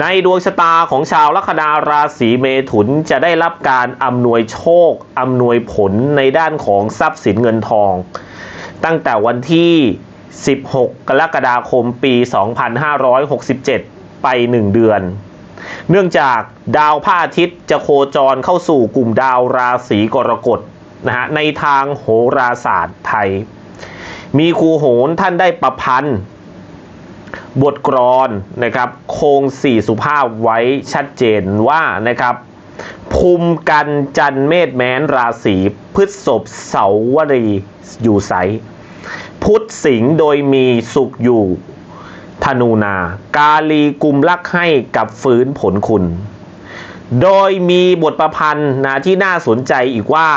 ในดวงชะตาของชาวลัคนาราศีเมถุนจะได้รับการอำนวยโชคอำนวยผลในด้านของทรัพย์สินเงินทอง ตั้งแต่วันที่ 16 กรกฎาคมปี 2567 ไป 1 เดือน เนื่องจากดาวพระอาทิตย์จะโคจรเข้าสู่กลุ่มดาวราศีกรกฎนะฮะในทางโหราศาสตร์ไทย มีครูโหนท่านได้ประพันธ์ บทกรอนนะครับโครงสี่สุภาพไว้ชัดเจนว่านะครับภูมิกันจันเมษแม้นราศีพฤษภเสาวรีอยู่ใส พุทธสิงห์โดยมีสุขอยู่ธนูนา กาลีกุมลักให้กับฟื้นผลคุณ โดยมีบทประพันธ์นะที่น่าสนใจอีกว่า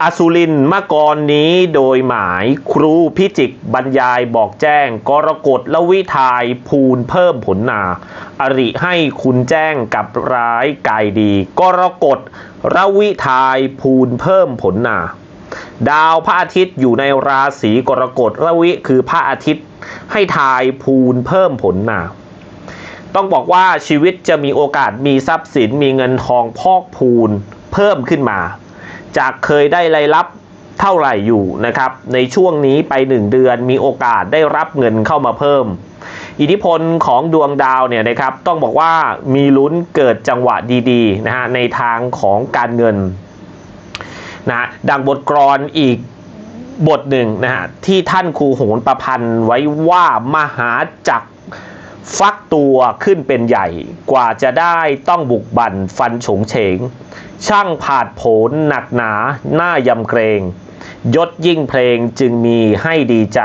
อสุรินทร์มกรนี้โดยหมายครูพิจิกบรรยายบอกแจ้ง กรกฎละวิทายภูนเพิ่มผลนา อริให้คุณแจ้งกับร้ายกายดี กรกฎระวิทายภูนเพิ่มผลนา ดาวพระอาทิตย์อยู่ในราศีกรกฎระวิคือพระอาทิตย์ ให้ทายภูนเพิ่มผลนาต้องบอกว่าชีวิตจะมีโอกาสมีทรัพย์สินมีเงินทองพอกพูนเพิ่มขึ้นมา จากเคยได้รายรับเท่าไหร่อยู่นะครับ ในช่วงนี้ไป 1 เดือนมีโอกาสได้รับเงินเข้ามาเพิ่ม อิทธิพลของดวงดาวเนี่ยนะครับต้องบอกว่ามีลุ้นเกิดจังหวะดีๆนะฮะในทางของการเงินนะดังบทกรอนอีกบทหนึ่งนะฮะที่ท่านครูโหนประพันธ์ไว้ว่ามหาจักร ฟักตัวขึ้นเป็นใหญ่ กว่าจะได้ต้องบุกบั่นฟันฉงเฉง ช่างผาดโผนหนักหนาหน้ายำเกรง ยศยิ่งเพลงจึงมีให้ดีใจ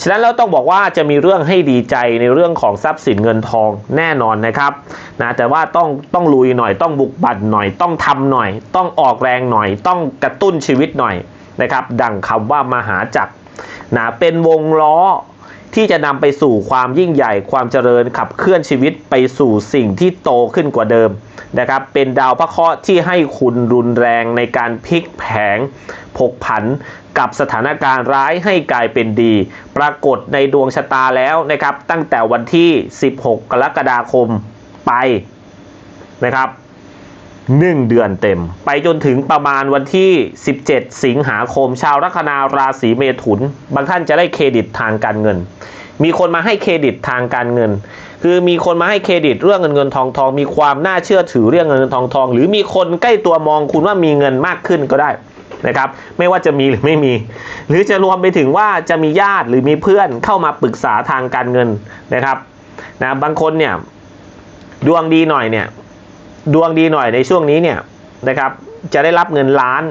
ฉะนั้นเราต้องบอกว่าจะมีเรื่องให้ดีใจในเรื่องของทรัพย์สินเงินทองแน่นอนนะครับนะแต่ว่าต้องต้องลุยหน่อยต้องบุกบั่นหน่อย ต้องทำหน่อย ต้องออกแรงหน่อย ต้องกระตุ้นชีวิตหน่อยนะครับ ดังคำว่ามหาจักรนะเป็นวงล้อ ที่จะนำไปสู่ความยิ่งใหญ่ความเจริญขับเคลื่อนชีวิตไปสู่สิ่งที่โตขึ้นกว่าเดิมนะครับ เป็นดาวพระเคราะห์ที่ให้คุณรุนแรงในการพลิกแผงผกผันกับสถานการณ์ร้ายให้กลายเป็นดี ปรากฏในดวงชะตาแล้วนะครับ ตั้งแต่วันที่ 16 กรกฎาคมไปนะครับ 1 เดือนเต็ม ไปจนถึงประมาณวันที่ 17 สิงหาคม ชาวลัคนาราศีเมถุน บางท่านจะได้เครดิตทางการเงิน มีคนมาให้เครดิตทางการเงิน คือมีคนมาให้เครดิตเรื่องเงินเงินทองทอง มีความน่าเชื่อถือเรื่องเงินเงินทองทอง หรือมีคนใกล้ตัวมองคุณว่ามีเงินมากขึ้นก็ได้นะครับไม่ว่าจะมีหรือไม่มี หรือจะรวมไปถึงว่าจะมีญาติหรือมีเพื่อนเข้ามาปรึกษาทางการเงินนะครับนะบางคนเนี่ยดวงดีหน่อยเนี่ย ดวงดีหน่อยในช่วงนี้เนี่ยนะครับจะได้รับเงินล้าน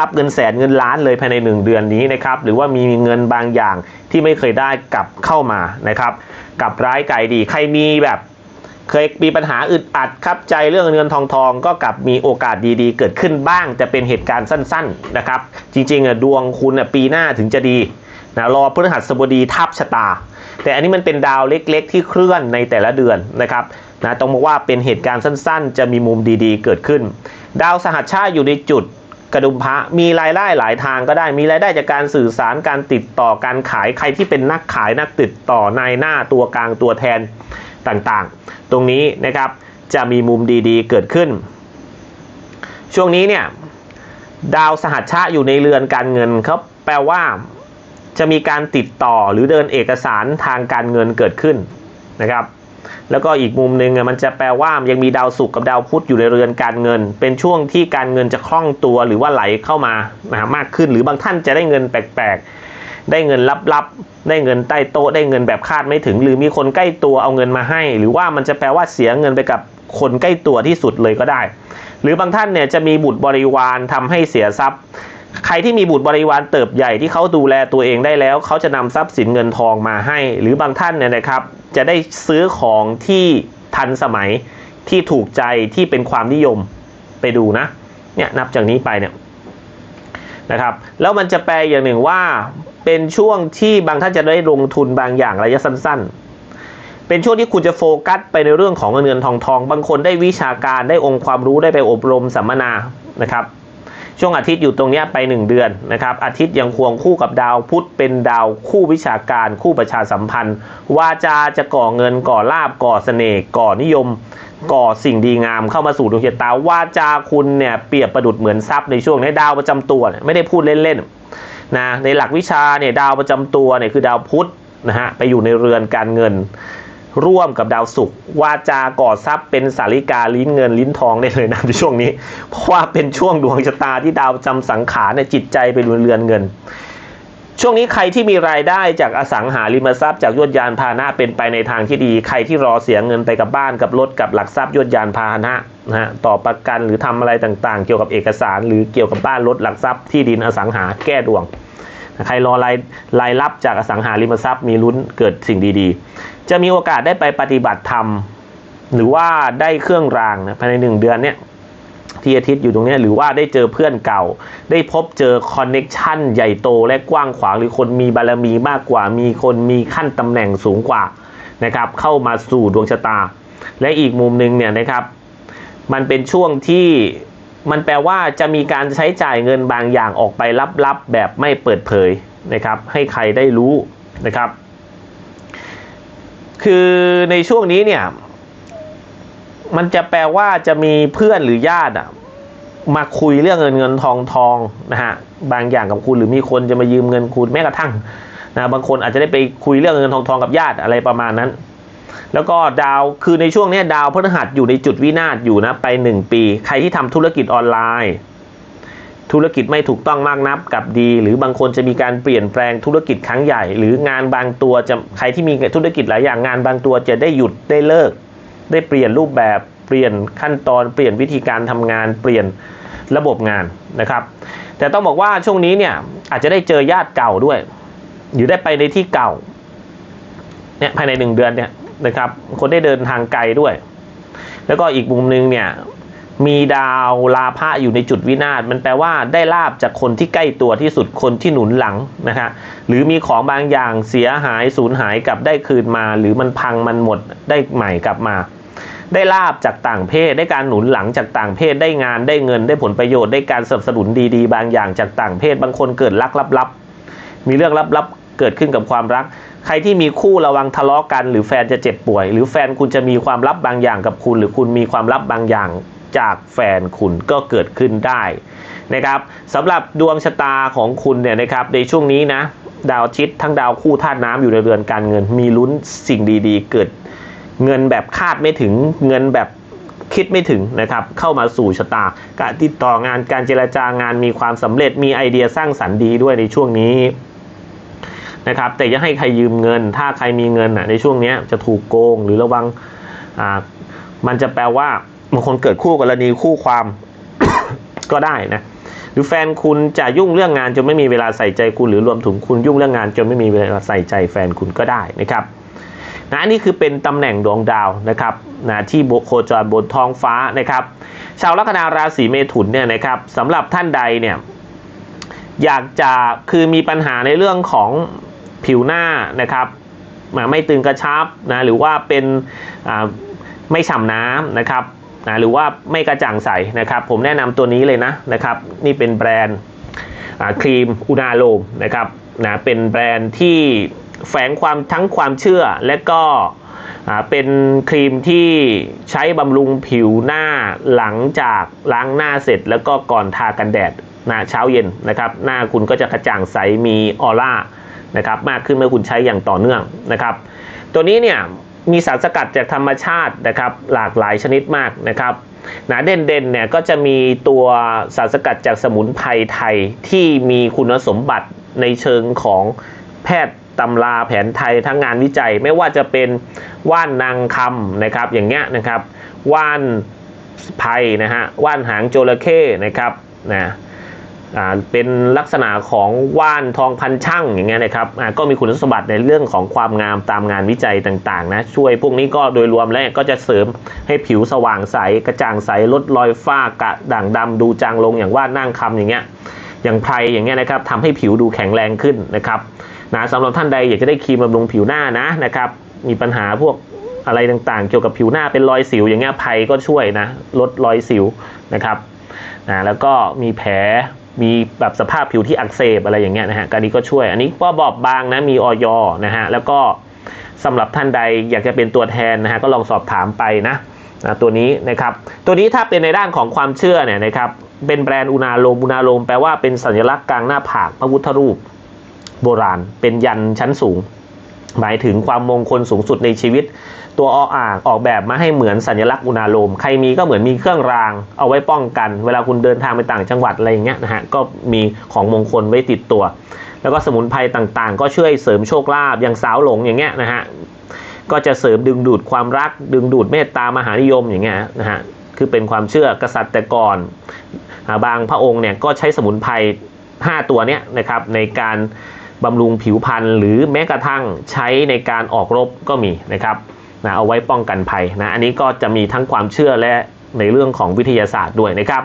รับเงินแสนเงินล้านเลยภายในหนึ่งเดือนนี้นะครับหรือว่ามีเงินบางอย่างที่ไม่เคยได้กลับเข้ามานะครับกลับร้ายไก่ดี ใครมีแบบเคยมีปัญหาอึดอัดครับใจเรื่องเงินทองทองก็กลับมีโอกาสดีๆ เกิดขึ้นบ้างจะเป็นเหตุการณ์สั้นๆนะครับ จริงๆอะดวงคุณอะปีหน้าถึงจะดีนะรอพฤหัสบดีทับชะตา แต่อันนี้มันเป็นดาวเล็กๆ ที่เคลื่อนในแต่ละเดือนนะครับ นะต้องบอกว่าเป็นเหตุการณ์สั้นๆ จะมีมุมดีๆ เกิดขึ้น ดาวสหัชชาติอยู่ในจุดกระดุมพระมีรายได้หลายทางก็ได้มีรายได้จากการสื่อสารการติดต่อการขายใครที่เป็นนักขายนักติดต่อนายหน้าตัวกลางตัวแทนต่างๆ ตรงนี้นะครับจะมีมุมดีๆ เกิดขึ้น ช่วงนี้เนี่ยดาวสหัชชาติอยู่ในเรือนการเงินเขาแปลว่าจะมีการติดต่อหรือเดินเอกสารทางการเงินเกิดขึ้นนะครับ แล้วก็อีกมุมหนึ่งมันจะแปลว่ายังมีดาวศุกร์กับดาวพุธอยู่ในเรือนการเงิน เป็นช่วงที่การเงินจะคล่องตัวหรือว่าไหลเข้ามานะมากขึ้น หรือบางท่านจะได้เงินแปลกๆ ได้เงินลับๆ ได้เงินใต้โต๊ะ ได้เงินแบบคาดไม่ถึง หรือมีคนใกล้ตัวเอาเงินมาให้ หรือว่ามันจะแปลว่าเสียเงินไปกับคนใกล้ตัวที่สุดเลยก็ได้ หรือบางท่านเนี่ยจะมีบุตรบริวารทำให้เสียทรัพย์ ใครที่มีบุตรบริวารเติบใหญ่ที่เขาดูแลตัวเองได้แล้ว เขาจะนำทรัพย์สินเงินทองมาให้ หรือบางท่านเนี่ยนะครับ จะได้ซื้อของที่ทันสมัยที่ถูกใจที่เป็นความนิยมไปดูนะเนี่ยนับจากนี้ไปเนี่ยนะครับ แล้วมันจะแปลอย่างหนึ่งว่าเป็นช่วงที่บางท่านจะได้ลงทุนบางอย่างระยะสั้น ๆ เป็นช่วงที่คุณจะโฟกัสไปในเรื่องของเงินเงินทองทอง บางคนได้วิชาการได้องค์ความรู้ได้ไปอบรมสัมมนานะครับ ช่วงอาทิตย์อยู่ตรงนี้ไป 1 เดือนนะครับอาทิตย์ยังควงคู่กับดาวพุธเป็นดาวคู่วิชาการคู่ประชาสัมพันธ์ วาจาจะก่อเงินก่อลาบก่อเสน่ห์ก่อนิยม ก่อสิ่งดีงามเข้ามาสู่ดวงชะตาวาจาคุณเนี่ยเปรียบประดุดเหมือนทรัพย์ในช่วงนี้ดาวประจำตัวไม่ได้พูดเล่นๆนะในหลักวิชาเนี่ยดาวประจำตัวเนี่ยคือดาวพุธนะฮะไปอยู่ในเรือนการเงิน ร่วมกับดาวศุกร์วาจาก่อทรัพย์เป็นสาริกาลิ้นเงินลิ้นทองได้เลยนะในช่วงนี้ เพราะว่าเป็นช่วงดวงชะตาที่ดาวประจำสังขารเนี่ยจิตใจเป็นเรือนเงิน ช่วงนี้ใครที่มีรายได้จากอสังหาริมทรัพย์จากยวดยานพาหนะเป็นไปในทางที่ดี ใครที่รอเสียเงินไปกับบ้านกับรถกับหลักทรัพย์ยวดยานพาหนะนะฮะต่อประกันหรือทำอะไรต่างๆ เกี่ยวกับเอกสาร หรือเกี่ยวกับบ้านรถหลักทรัพย์ที่ดินอสังหาแก้ดวง ใครรอรายรายรับจากอสังหาริมทรัพย์มีลุ้นเกิดสิ่งดีๆ จะมีโอกาสได้ไปปฏิบัติธรรม หรือว่าได้เครื่องรางนะภายในหนึ่งเดือนเนี้ยที่อาทิตย์อยู่ตรงเนี้ยหรือว่าได้เจอเพื่อนเก่า ได้พบเจอคอนเน็กชันใหญ่โตและกว้างขวางหรือคนมีบารมีมากกว่า มีคนมีขั้นตำแหน่งสูงกว่านะครับเข้ามาสู่ดวงชะตา และอีกมุมหนึ่งเนี่ยนะครับ มันเป็นช่วงที่ มันแปลว่าจะมีการใช้จ่ายเงินบางอย่างออกไปลับๆแบบไม่เปิดเผยนะครับ ให้ใครได้รู้นะครับ คือในช่วงนี้เนี่ย มันจะแปลว่าจะมีเพื่อนหรือญาติอะมาคุยเรื่องเงินเงินทองทองนะฮะบางอย่างกับคุณหรือมีคนจะมายืมเงินคุณแม้กระทั่งนะบางคนอาจจะได้ไปคุยเรื่องเงินทองทองกับญาติอะไรประมาณนั้น แล้วก็ดาวคือในช่วงนี้ดาวพฤหัสอยู่ในจุดวินาศอยู่นะไปหนึ่งปี ใครที่ทำธุรกิจออนไลน์ ธุรกิจไม่ถูกต้องมากนับกับดี หรือบางคนจะมีการเปลี่ยนแปลงธุรกิจครั้งใหญ่ หรืองานบางตัวจะใครที่มีธุรกิจหลายอย่างงานบางตัวจะได้หยุดได้เลิก ได้เปลี่ยนรูปแบบเปลี่ยนขั้นตอนเปลี่ยนวิธีการทำงานเปลี่ยนระบบงานนะครับ แต่ต้องบอกว่าช่วงนี้เนี่ยอาจจะได้เจอญาติเก่าด้วยอยู่ได้ไปในที่เก่าเนี่ยภายในหนึ่งเดือนเนี่ย นะครับ คนได้เดินทางไกลด้วย แล้วก็อีกมุมนึงเนี่ยมีดาวลาภะอยู่ในจุดวินาศมันแปลว่าได้ลาบจากคนที่ใกล้ตัวที่สุดคนที่หนุนหลังนะฮะหรือมีของบางอย่างเสียหายสูญหายกลับได้คืนมา หรือมันพังมันหมดได้ใหม่กลับมา ได้ลาบจากต่างเพศ ได้การหนุนหลังจากต่างเพศได้งานได้เงินได้ผลประโยชน์ได้การสนับสนุนดีๆ บางอย่างจากต่างเพศ บางคนเกิดรักลับๆมีเรื่องลับๆ เกิดขึ้นกับความรัก ใครที่มีคู่ระวังทะเลาะกัน หรือแฟนจะเจ็บป่วย หรือแฟนคุณจะมีความลับบางอย่างกับคุณ หรือคุณมีความลับบางอย่างจากแฟนคุณก็เกิดขึ้นได้นะครับสำหรับดวงชะตาของคุณเนี่ยนะครับในช่วงนี้นะดาวอาทิตย์ทั้งดาวคู่ธาตุน้ำอยู่ในเรือนการเงิน มีลุ้นสิ่งดีๆ เกิดเงินแบบคาดไม่ถึงเงินแบบคิดไม่ถึงนะครับเข้ามาสู่ชะตา การติดต่องานการเจรจางานมีความสำเร็จมีไอเดียสร้างสรรค์ดีด้วยในช่วงนี้ นะครับ แต่อย่าให้ใครยืมเงิน ถ้าใครมีเงินอะในช่วงนี้จะถูกโกงหรือระวังอ่ามันจะแปลว่าบางคนเกิดคู่กรณีคู่ความก็ได้นะหรือแฟนคุณจะยุ่งเรื่องงานจนไม่มีเวลาใส่ใจคุณ หรือรวมถึงคุณยุ่งเรื่องงานจนไม่มีเวลาใส่ใจแฟนคุณก็ได้นะครับนะนนี้คือเป็นตำแหน่งดวงดาวนะครับนะที่โคจรบนท้องฟ้านะครับ ชาวลัคนาราศีเมถุนเนี่ยนะครับสำหรับท่านใดเนี่ยอยากจะคือมีปัญหาในเรื่องของ ผิวหน้านะครับไม่ตึงกระชับนะหรือว่าเป็นไม่ฉ่ำน้ำนะครับนะหรือว่าไม่กระจ่างใสนะครับ ผมแนะนำตัวนี้เลยนะนะครับ นี่เป็นแบรนด์ครีมอุณาโลมนะครับนะเป็นแบรนด์ที่แฝงความทั้งความเชื่อและก็เป็นครีมที่ใช้บำรุงผิวหน้าหลังจากล้างหน้าเสร็จแล้วก็ก่อนทากันแดดนะเช้าเย็นนะครับ หน้าคุณก็จะกระจ่างใสมีออร่า นะครับมากขึ้นเมื่อคุณใช้อย่างต่อเนื่องนะครับ ตัวนี้เนี่ยมีสารสกัดจากธรรมชาตินะครับหลากหลายชนิดมากนะครับหนะเด่นๆเนี่ยก็จะมีตัวสารสกัดจากสมุนไพรไทยที่มีคุณสมบัติในเชิงของแพทย์ตำราแผนไทยทั้งงานวิจัย ไม่ว่าจะเป็นว่านนางคำนะครับอย่างเงี้ยนะครับว่านไพรนะฮะว่านหางโจระเข้นะครับนะ เป็นลักษณะของว่านทองพันช่างอย่างเงี้ยนะครับก็มีคุณสมบัติในเรื่องของความงามตามงานวิจัยต่างๆนะช่วยพวกนี้ก็โดยรวมแล้วก็จะเสริมให้ผิวสว่างใสกระจ่างใสลดรอยฝ้ากระด่างดำดูจางลงอย่างว่านนั่งคำอย่างเงี้ยอย่างไพรอย่างเงี้ยนะครับทำให้ผิวดูแข็งแรงขึ้นนะครับนะสำหรับท่านใดอยากจะได้ครีมบำรุงผิวหน้านะนะครับมีปัญหาพวกอะไรต่างๆ เกี่ยวกับผิวหน้าเป็นรอยสิวอย่างเงี้ยไพรก็ช่วยนะลดรอยสิวนะครับนะแล้วก็มีแผล มีแบบสภาพผิวที่อักเสบอะไรอย่างเงี้ยนะฮะการนี้ก็ช่วย อันนี้ก็บอบบางนะมีออยนะฮะแล้วก็สำหรับท่านใดอยากจะเป็นตัวแทนนะฮะก็ลองสอบถามไปนะนะตัวนี้นะครับตัวนี้ถ้าเป็นในด้านของความเชื่อเนี่ยนะครับเป็นแบรนด์อุณาโลมอุณาโลมแปลว่าเป็นสัญลักษณ์กลางหน้าผากพระพุทธรูปโบราณ เป็นยันชั้นสูง หมายถึงความมงคลสูงสุดในชีวิต ตัวออ่างออกแบบมาให้เหมือนสัญลักษณ์อุณาโลม ใครมีก็เหมือนมีเครื่องราง เอาไว้ป้องกัน เวลาคุณเดินทางไปต่างจังหวัดอะไรอย่างเงี้ยนะฮะก็มีของมงคลไว้ติดตัว แล้วก็สมุนไพรต่างๆ ก็ช่วยเสริมโชคลาภอย่างสาวหลงอย่างเงี้ยนะฮะก็จะเสริมดึงดูดความรัก ดึงดูดเมตตามหานิยมอย่างเงี้ยนะฮะคือเป็นความเชื่อกษัตริย์แต่ก่อนบางพระองค์เนี่ยก็ใช้สมุนไพร5ตัวเนี้ยนะครับในการ บำรุงผิวพรรณหรือแม้กระทั่งใช้ในการออกรบก็มีนะครับนะเอาไว้ป้องกันภัยนะอันนี้ก็จะมีทั้งความเชื่อและในเรื่องของวิทยาศาสตร์ด้วยนะครับ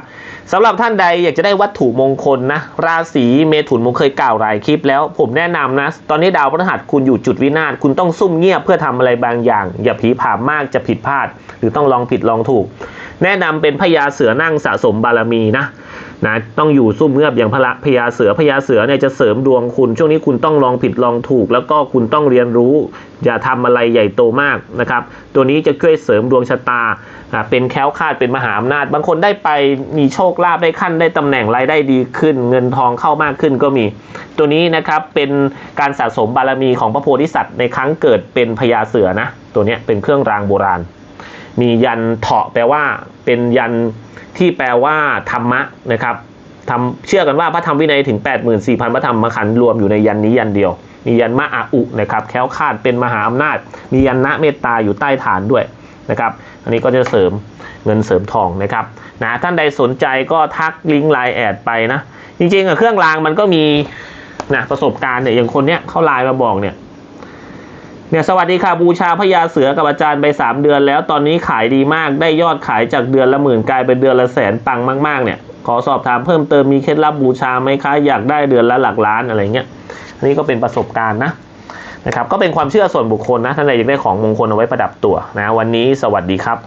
สำหรับท่านใดอยากจะได้วัตถุมงคลนะราศีเมถุนผมเคยกล่าวหลายคลิปแล้วผมแนะนำนะ ตอนนี้ดาวพฤหัสคุณอยู่จุดวินาศคุณต้องซุ่มเงียบเพื่อทำอะไรบางอย่าง อย่าผีผามมากจะผิดพลาด หรือต้องลองผิดลองถูก แนะนำเป็นพญาเสือนั่งสะสมบารมีนะ นะต้องอยู่ซุ่มเงียบอย่างพระพญาเสือพญาเสือเนี่ยจะเสริมดวงคุณ ช่วงนี้คุณต้องลองผิดลองถูก แล้วก็คุณต้องเรียนรู้ อย่าทำอะไรใหญ่โตมากนะครับ ตัวนี้จะช่วยเสริมดวงชะตาเป็นแค้วคาดเป็นมหาอำนาจ บางคนได้ไปมีโชคลาภได้ขั้นได้ตำแหน่งรายได้ดีขึ้น เงินทองเข้ามากขึ้นก็มี ตัวนี้นะครับเป็นการสะสมบารมีของพระโพธิสัตว์ในครั้งเกิดเป็นพญาเสือนะตัวนี้เป็นเครื่องรางโบราณ มียันเถาะแปลว่าเป็นยันที่แปลว่าธรรมะนะครับทำเชื่อกันว่าพระธรรมวินัยถึง 84,000 พระธรรมขันธ์รวมอยู่ในยันนี้ยันเดียว มียันมะอาอุนะครับแค้วคาดเป็นมหาอำนาจ มียันนะเมตตาอยู่ใต้ฐานด้วยนะครับอันนี้ก็จะเสริมเงินเสริมทองนะครับนะท่านใดสนใจก็ทักลิงก์ไลน์แอดไปนะจริงๆอะเครื่องรางมันก็มีนะประสบการณ์เนี่ยอย่างคนเนี้ยเขาไลน์มาบอกเนี่ย เนี่ยสวัสดีค่ะบูชาพญาเสือกับอาจารย์ไป 3 เดือนแล้วตอนนี้ขายดีมากได้ยอดขายจากเดือนละหมื่นกลายเป็นเดือนละแสนปังมากๆเนี่ยขอสอบถามเพิ่มเติมมีเคล็ดลับบูชาไหมคะอยากได้เดือนละหลักล้านอะไรเงี้ยอันนี้ก็เป็นประสบการณ์นะนะครับก็เป็นความเชื่อส่วนบุคคลนะท่านใดอยากได้ของมงคลเอาไว้ประดับตัวนะวันนี้สวัสดีครับ